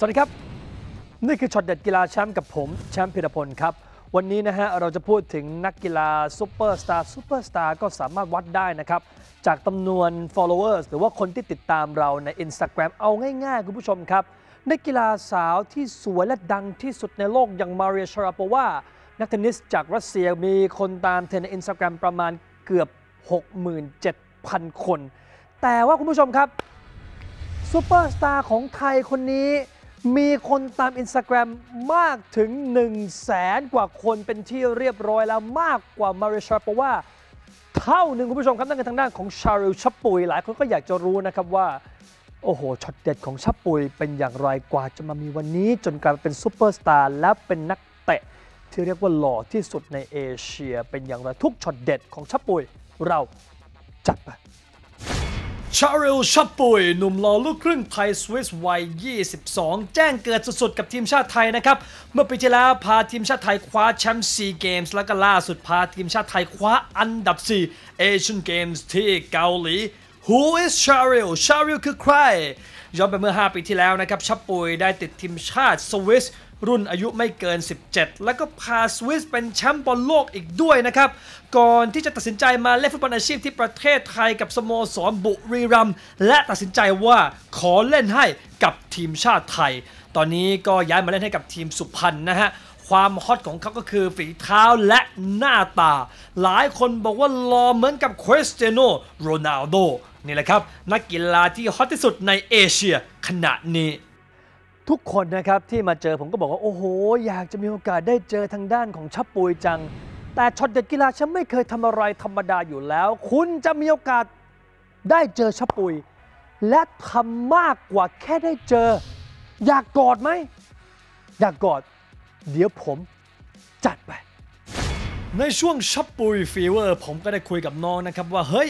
สวัสดีครับ นี่คือช็อตเด็ดกีฬาแชมป์กับผมแชมป์พิรพลครับ วันนี้นะฮะเราจะพูดถึงนักกีฬาซูเปอร์สตาร์ซูเปอร์สตาร์ก็สามารถวัดได้นะครับ จากจำนวน followers หรือว่าคนที่ติดตามเราใน Instagram เอาง่ายๆ คุณผู้ชมครับ นักกีฬาสาวที่สวยและดังที่สุดในโลกอย่างมาเรียชาราโปวานักเทนนิสจากรัสเซียมีคนตามเธอใน Instagram ประมาณเกือบ 6,000 คน แต่ว่าคุณผู้ชมครับซูเปอร์สตาร์ของไทยคนนี้มีคนตาม Instagram มากถึง 1 0 0 0 0แสนกว่าคนเป็นที่เรียบร้อยแล้วมากกว่ามาริชาปว่าเท่าหนึ่งคุณผู้ชมครับนั่นคือทางด้านของชาริลชับปุย หลายคนก็อยากจะรู้นะครับว่า โอ้โหช็อตเด็ดของชับปุยเป็นอย่างไรกว่าจะมามีวันนี้ จนกลายเป็นซูเปอร์สตาร์และเป็นนักเตะ ที่เรียกว่าหล่อที่สุดในเอเชีย เป็นอย่างไรทุกช็อตเด็ดของชับปุยเรา จัดไปชาริลชับปุยหนุ่มหล่อลูกครึ่งไทยสวิสวัย 22 แจ้งเกิดสุดๆ กับทีมชาติไทยนะครับ เมื่อปีที่แล้วพาทีมชาติไทยคว้าแชมป์ซีเกมส์แล้วก็ล่าสุดพาทีมชาติไทยคว้าอันดับ4 Asian Games ที่เกาหลี Who is Sharil Sharil คือใครย้อนไปเมื่อ 5 ปีที่แล้วนะครับชับปุยได้ติดทีมชาติสวิส รุ่นอายุไม่เกิน 17 แล้วก็พาสวิสเป็นแชมป์บอลโลกอีกด้วยนะครับ ก่อนที่จะตัดสินใจมาเล่นฟุตบอลอาชีพที่ประเทศไทยกับสโมสรบุรีรัมย์และตัดสินใจว่าขอเล่นให้กับทีมชาติไทย ตอนนี้ก็ย้ายมาเล่นให้กับทีมสุพรรณนะฮะความฮอตของเขาก็คือฝีเท้าและหน้าตา หลายคนบอกว่าหล่อเหมือนกับคริสเตียโนโรนัลโดนี่แหละครับ นักกีฬาที่ฮอตที่สุดในเอเชียขณะนี้ ทุกคนนะครับที่มาเจอผมก็บอกว่า โอ้โห อยากจะมีโอกาสได้เจอทางด้านของชับปุยจัง แต่ช็อตเด็ดกีฬาฉันไม่เคยทำอะไรธรรมดาอยู่แล้ว คุณจะมีโอกาสได้เจอชับปุย และทำมากกว่าแค่ได้เจอ อยากกอดไหม อยากกอด เดี๋ยวผมจัดไป ในช่วงชับปุยฟีเวอร์ ผมก็ได้คุยกับน้องนะครับว่าเฮ้ย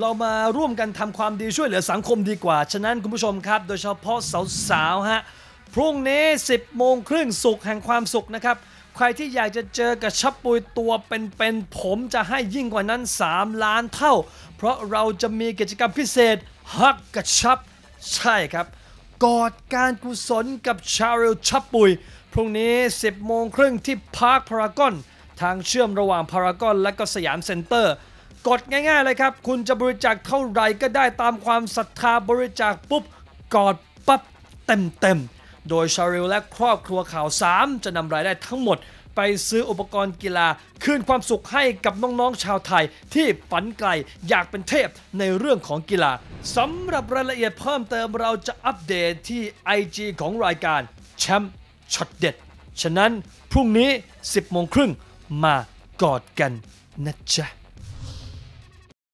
เรามาร่วมกันทำความดีช่วยเหลือสังคมดีกว่า ฉะนั้นคุณผู้ชมครับ โดยเฉพาะสาวๆฮะ พรุ่งนี้ 10 โมงครึ่งสุขแห่งความสุขนะครับ ใครที่อยากจะเจอกับชับปุยตัวเป็นๆผมจะให้ยิ่งกว่านั้น 3 ล้านเท่า เพราะเราจะมีกิจกรรมพิเศษฮักกับชับ ใช่ครับ กอดการกุศลกับชาริลชับปุย พรุ่งนี้ 10 โมงครึ่งที่พาร์คพารากอนทางเชื่อมระหว่างพารากอนและก็สยามเซ็นเตอร์กดง่ายๆเลยครับ คุณจะบริจาคเท่าไหร่ก็ได้ตามความศรัทธาบริจาคปุ๊บ กอดปั๊บเต็มๆ โดยชาริลและครอบครัวข่าว 3 จะนำรายได้ทั้งหมด ไปซื้ออุปกรณ์กีฬา คืนความสุขให้กับน้องๆชาวไทย ที่ฝันไกลอยากเป็นเทพในเรื่องของกีฬาสำหรับรายละเอียดเพิ่มเติมเราจะอัปเดตที่ IG ของรายการแชมป์ช็อตเด็ด ฉะนั้นพรุ่งนี้ 10โมงครึ่งมากอดกันนะจ๊ะ